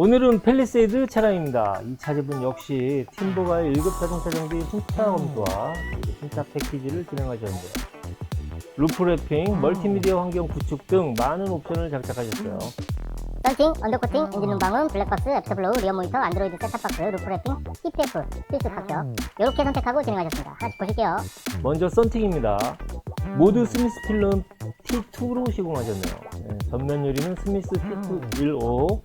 오늘은 펠리세이드 차량입니다. 이 차집은 역시 팀보가의 1급 자동차 정비 순차 검수와 순차 패키지를 진행하셨는데요. 루프 랩핑, 멀티미디어 환경 구축 등 많은 옵션을 장착하셨어요. 썬팅, 언더코팅, 엔진룸 방음, 블랙박스, 애프터블로우, 리어 모니터, 안드로이드 셋탑박스, 루프 래핑, TPF, 필수 합격 이렇게 선택하고 진행하셨습니다. 하나씩 보실게요. 먼저 썬팅입니다. 모두 스미스 필름 T2로 시공하셨네요. 네, 전면 유리는 스미스 T2 15,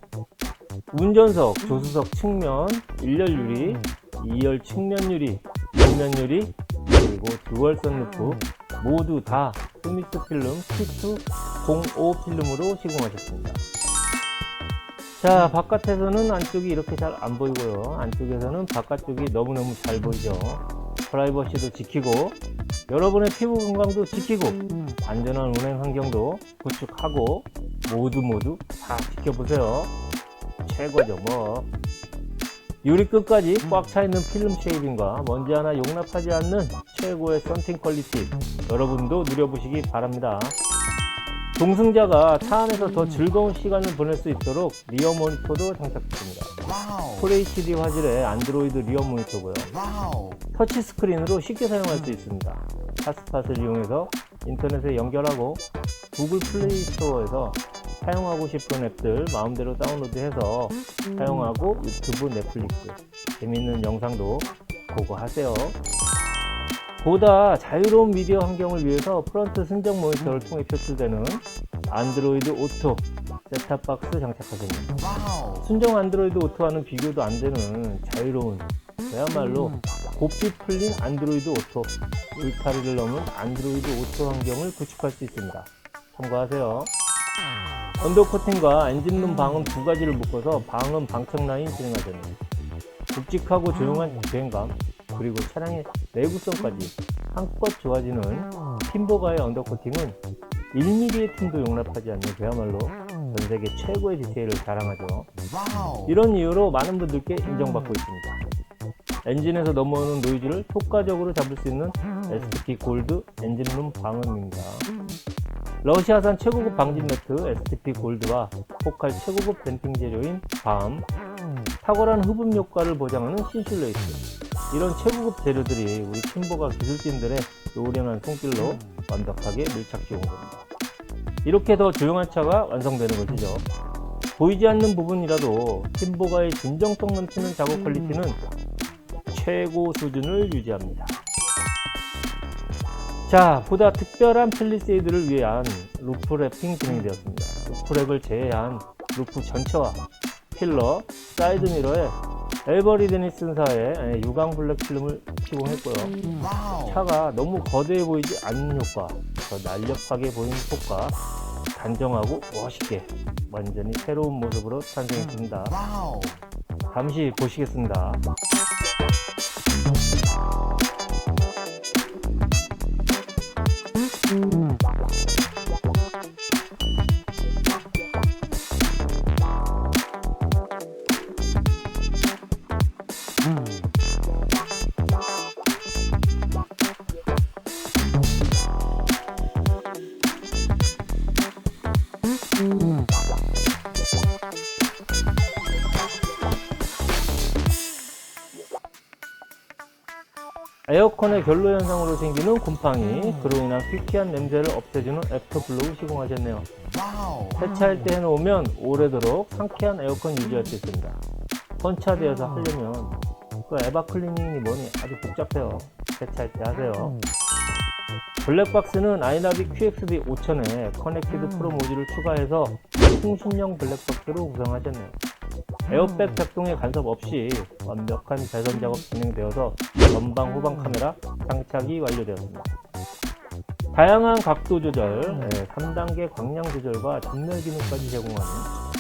운전석, 조수석 측면, 1열 유리, 2열 측면 유리, 뒷면 유리, 그리고 듀얼 선루프 모두 다 스미스 필름 T2 05 필름으로 시공하셨습니다. 자, 바깥에서는 안쪽이 이렇게 잘 안 보이고요. 안쪽에서는 바깥쪽이 너무너무 잘 보이죠. 프라이버시도 지키고, 여러분의 피부 건강도 지키고, 안전한 운행 환경도 구축하고, 모두 모두 다 지켜보세요. 최고죠, 뭐. 유리 끝까지 꽉 차있는 필름 쉐이빙과 먼지 하나 용납하지 않는 최고의 썬팅 퀄리티, 여러분도 누려보시기 바랍니다. 동승자가 차 안에서 더 즐거운 시간을 보낼 수 있도록 리어 모니터도 장착했습니다. FHD 화질의 안드로이드 리어 모니터고요. 터치 스크린으로 쉽게 사용할 수 있습니다. 파스팟을 이용해서 인터넷에 연결하고 구글 플레이 스토어에서 사용하고 싶은 앱들 마음대로 다운로드해서 사용하고 유튜브, 넷플릭스 재밌는 영상도 보고 하세요. 보다 자유로운 미디어 환경을 위해서 프런트 순정 모니터를 통해 표출되는 안드로이드 오토 셋탑박스 장착하겠습니다. 와우. 순정 안드로이드 오토와는 비교도 안 되는 자유로운 그야말로 곱비 풀린 안드로이드 오토 울타리를 넘은 안드로이드 오토 환경을 구축할 수 있습니다. 참고하세요. 언더코팅과 엔진룸 방음 두 가지를 묶어서 방음 방청 라인 진행하자니 굵직하고 조용한 주행감 그리고 차량의 내구성까지 한껏 좋아지는 팀보가의 언더코팅은 1mm의 틈도 용납하지 않는 그야말로 전 세계 최고의 디테일을 자랑하죠. 이런 이유로 많은 분들께 인정받고 있습니다. 엔진에서 넘어오는 노이즈를 효과적으로 잡을 수 있는 STP 골드 엔진룸 방음입니다. 러시아산 최고급 방진 매트 STP 골드와 포칼 최고급 댐핑 재료인 밤, 탁월한 흡음 효과를 보장하는 신슐레이트 이런 최고급 재료들이 우리 팀보가 기술진들의 요령한 손길로 완벽하게 밀착 지은 겁니다. 이렇게 더 조용한 차가 완성되는 것이죠. 보이지 않는 부분이라도 팀보가의 진정성 넘치는 작업 퀄리티는 최고 수준을 유지합니다. 자, 보다 특별한 펠리세이드를 위한 루프 랩핑 진행되었습니다. 루프 랩을 제외한 루프 전체와 필러, 사이드 미러에 엘버리 데니슨사의 유광 블랙 필름을 시공했고요. 차가 너무 거대해 보이지 않는 효과, 더 날렵하게 보이는 효과, 단정하고 멋있게 완전히 새로운 모습으로 탄생했습니다. 잠시 보시겠습니다. 에어컨의 결로 현상으로 생기는 곰팡이, 그로 인한 퀴퀴한 냄새를 없애주는 애프터블로우 시공하셨네요. 세차할 때 해놓으면 오래도록 상쾌한 에어컨 유지할 수 있습니다. 선차되어서 하려면 그 에바 클리닝이 뭐니 아주 복잡해요. 세차할 때 하세요. 블랙박스는 아이나비 QXB 5000에 커넥티드 프로 모듈을 추가해서 통신형 블랙박스로 구성하셨네요. 에어백 작동에 간섭 없이 완벽한 배선 작업 진행되어서 전방 후방 카메라 장착이 완료되었습니다. 다양한 각도 조절, 3단계 광량 조절과 전멸 기능까지 제공하는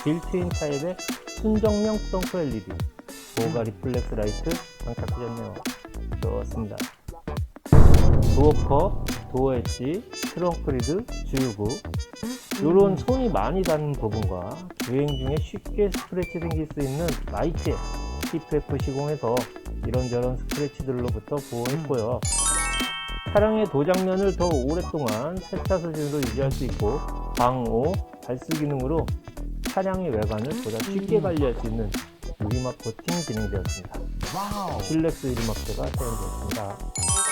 빌트인 타입의 순정형 프렁크 LED, 보가 리플렉스 라이트 장착하셨네요. 좋습니다. 도어커, 도어 엣지, 트렁크 리드, 주유구 이런 손이 많이 닿는 부분과 주행 중에 쉽게 스크래치 생길 수 있는 라이트에 TPF 시공해서 이런저런 스크래치들로부터 보호했고요. 차량의 도장면을 더 오랫동안 세차 수준으로 유지할 수 있고 방호, 발수 기능으로 차량의 외관을 보다 쉽게 관리할 수 있는 유리막 코팅 진행되었습니다. 실렉스 유리막재가 사용되었습니다.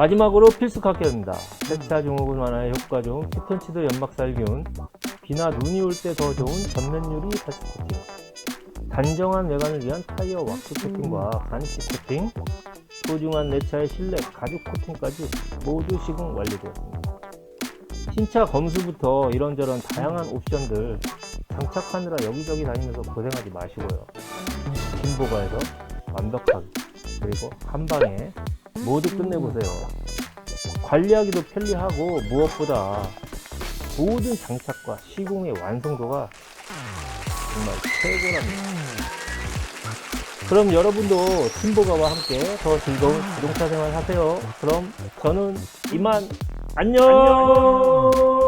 마지막으로 필수 카케입니다. 세차 증후군 완화에 효과 좋은 피톤치드 연막 살균, 비나 눈이 올 때 더 좋은 전면 유리 패스 코팅, 단정한 외관을 위한 타이어 왁스 코팅과 간식 코팅, 소중한 내 차의 실내 가죽 코팅까지 모두 시공 완료되었습니다. 신차 검수부터 이런저런 다양한 옵션들 장착하느라 여기저기 다니면서 고생하지 마시고요. 김보가에서 완벽하게 그리고 한 방에 모두 끝내보세요. 관리하기도 편리하고 무엇보다 모든 장착과 시공의 완성도가 정말 최고랍니다. 그럼 여러분도 팀보가와 함께 더 즐거운 자동차 생활 하세요. 그럼 저는 이만 안녕!